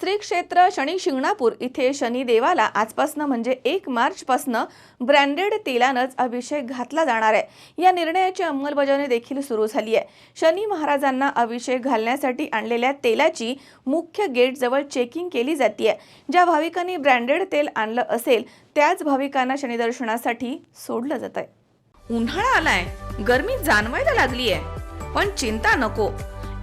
श्री क्षेत्र शनी शिंगणापूर इथे शनिदेवाला आजपासनं म्हणजे एक मार्चपासनं ब्रँडेड तेलानंच अभिषेक घातला जाणार आहे. या निर्णयाची अंमलबजावणी देखील सुरू झाली आहे शनी महाराजांना अभिषेक घालण्यासाठी आणलेल्या तेलाची मुख्य गेटजवळ चेकिंग केली जाते ज्या भाविकांनी ब्रँडेड तेल आणलं असेल त्याच भाविकांना शनिदर्शनासाठी सोडलं जात आहे उन्हाळा आलाय. गर्मी जाणवायला लागली आहे पण चिंता नको.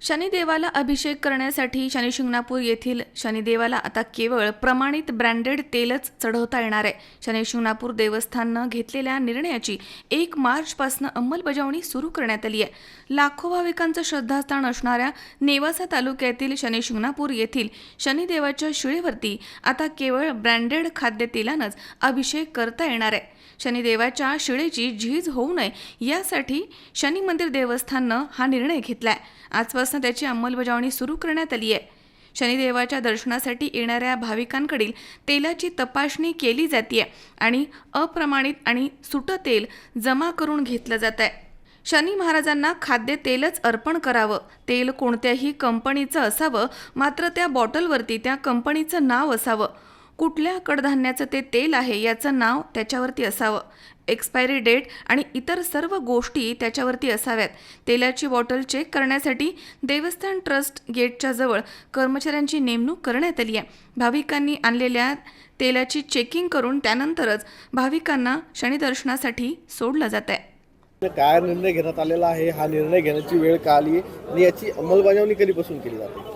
शनिदेवाला अभिषेक करण्यासाठी शनिशिंगणापूर येथील शनिदेवाला आता केवळ प्रमाणित ब्रँडेड तेलच चढवता येणार आहे. शनिशिंगणापूर देवस्थाननं घेतलेल्या निर्णयाची एक मार्चपासून अंमलबजावणी सुरू करण्यात आली आहे. लाखो भाविकांचं श्रद्धास्थान असणाऱ्या नेवासा तालुक्यातील शनिशिंगणापूर येथील शनिदेवाच्या शिळेवरती आता केवळ ब्रँडेड खाद्यतेलानंच अभिषेक करता येणार आहे. शनिदेवाच्या शिळेची झीज होऊ नये यासाठी शनी मंदिर देवस्थाननं हा निर्णय घेतलाय. आजपासून त्याची अंमलबजावणी सुरू करण्यात आली आहे. शनिदेवाच्या दर्शनासाठी येणाऱ्या भाविकांकडील तेलाची तपासणी केली जाते आणि अप्रमाणित आणि सुटं तेल जमा करून घेतलं जात आहे शनी महाराजांना खाद्य तेलच अर्पण करावं. तेल कोणत्याही कंपनीचं असावं मात्र त्या बॉटलवरती त्या कंपनीचं नाव असावं. कुठल्या कडधान्याचं ते तेल आहे याचं नाव त्याच्यावरती असावं. एक्सपायरी डेट आणि इतर सर्व गोष्टी त्याच्यावरती असाव्यात. तेलाची बॉटल चेक करण्यासाठी देवस्थान ट्रस्ट गेटच्या जवळ कर्मचाऱ्यांची नेमणूक करण्यात आली आहे. भाविकांनी आणलेल्या तेलाची चेकिंग करून त्यानंतरच भाविकांना शनिदर्शनासाठी सोडलं जात आहे. काय निर्णय घेण्यात आलेला आहे? हा निर्णय घेण्याची वेळ का आली? आणि याची अंमलबजावणी कधीपासून केली जाते?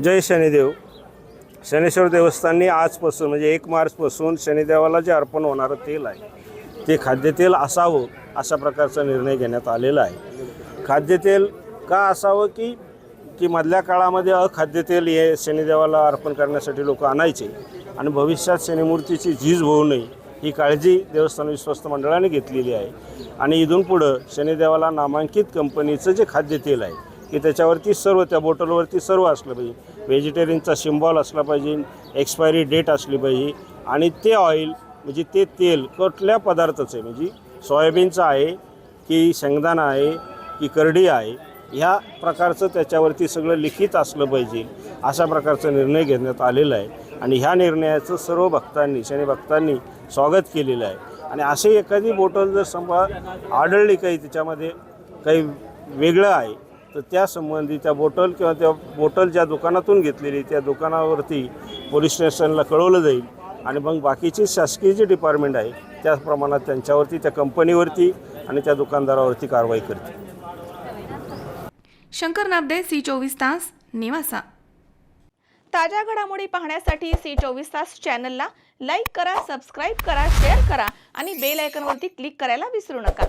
जय शनिदेव. शनेश्वर देवस्थाननी आजपासून म्हणजे एक मार्चपासून शनिदेवाला जे अर्पण होणारं तेल आहे ते खाद्यतेल असावं अशा प्रकारचा निर्णय घेण्यात आलेला आहे. खाद्यतेल का असावं की की मधल्या काळामध्ये अखाद्यतेल हे शनिदेवाला अर्पण करण्यासाठी लोक आणायचे आणि भविष्यात शनिमूर्तीची झीज होऊ नये ही काळजी देवस्थान विश्वस्त मंडळाने घेतलेली आहे. आणि इथून पुढं शनिदेवाला नामांकित कंपनीचं जे खाद्यतेल आहे की त्याच्यावरती सर्व त्या बॉटलवरती सर्व असलं पाहिजे. व्हेजिटेरियनचा सिम्बॉल असला पाहिजे एक्सपायरी डेट असली पाहिजे. आणि ते ऑइल म्हणजे ते तेल कुठल्या पदार्थाचं आहे? म्हणजे सोयाबीनचं आहे की शेंगदाणा आहे की करडी आहे ह्या प्रकारचं त्याच्यावरती सगळं लिखित असलं पाहिजे. अशा प्रकारचा निर्णय घेण्यात आलेला आहे. आणि ह्या निर्णयाचं सर्व भक्तांनी शनी भक्तांनी स्वागत केलेलं आहे. आणि अशी एखादी बॉटल जर समजा आढळली काही त्याच्यामध्ये काही वेगळं आहे तर त्या संबंधी त्या बॉटल किंवा त्या बॉटल ज्या दुकानातून घेतलेली त्या दुकानावरती पोलीस स्टेशनला कळवलं जाईल आणि मग बाकीची शासकीय जी डिपार्टमेंट आहे त्या प्रमाणात त्यांच्यावरती त्या कंपनीवरती आणि त्या दुकानदारावरती कारवाई करते शंकर नाबदे सी चोवीस तास निवासा. ताज्या घडामोडी पाहण्यासाठी सी चोवीस तास चॅनलला लाईक करा सबस्क्राईब करा शेअर करा आणि बेल आयकॉनवरती क्लिक करायला विसरू नका.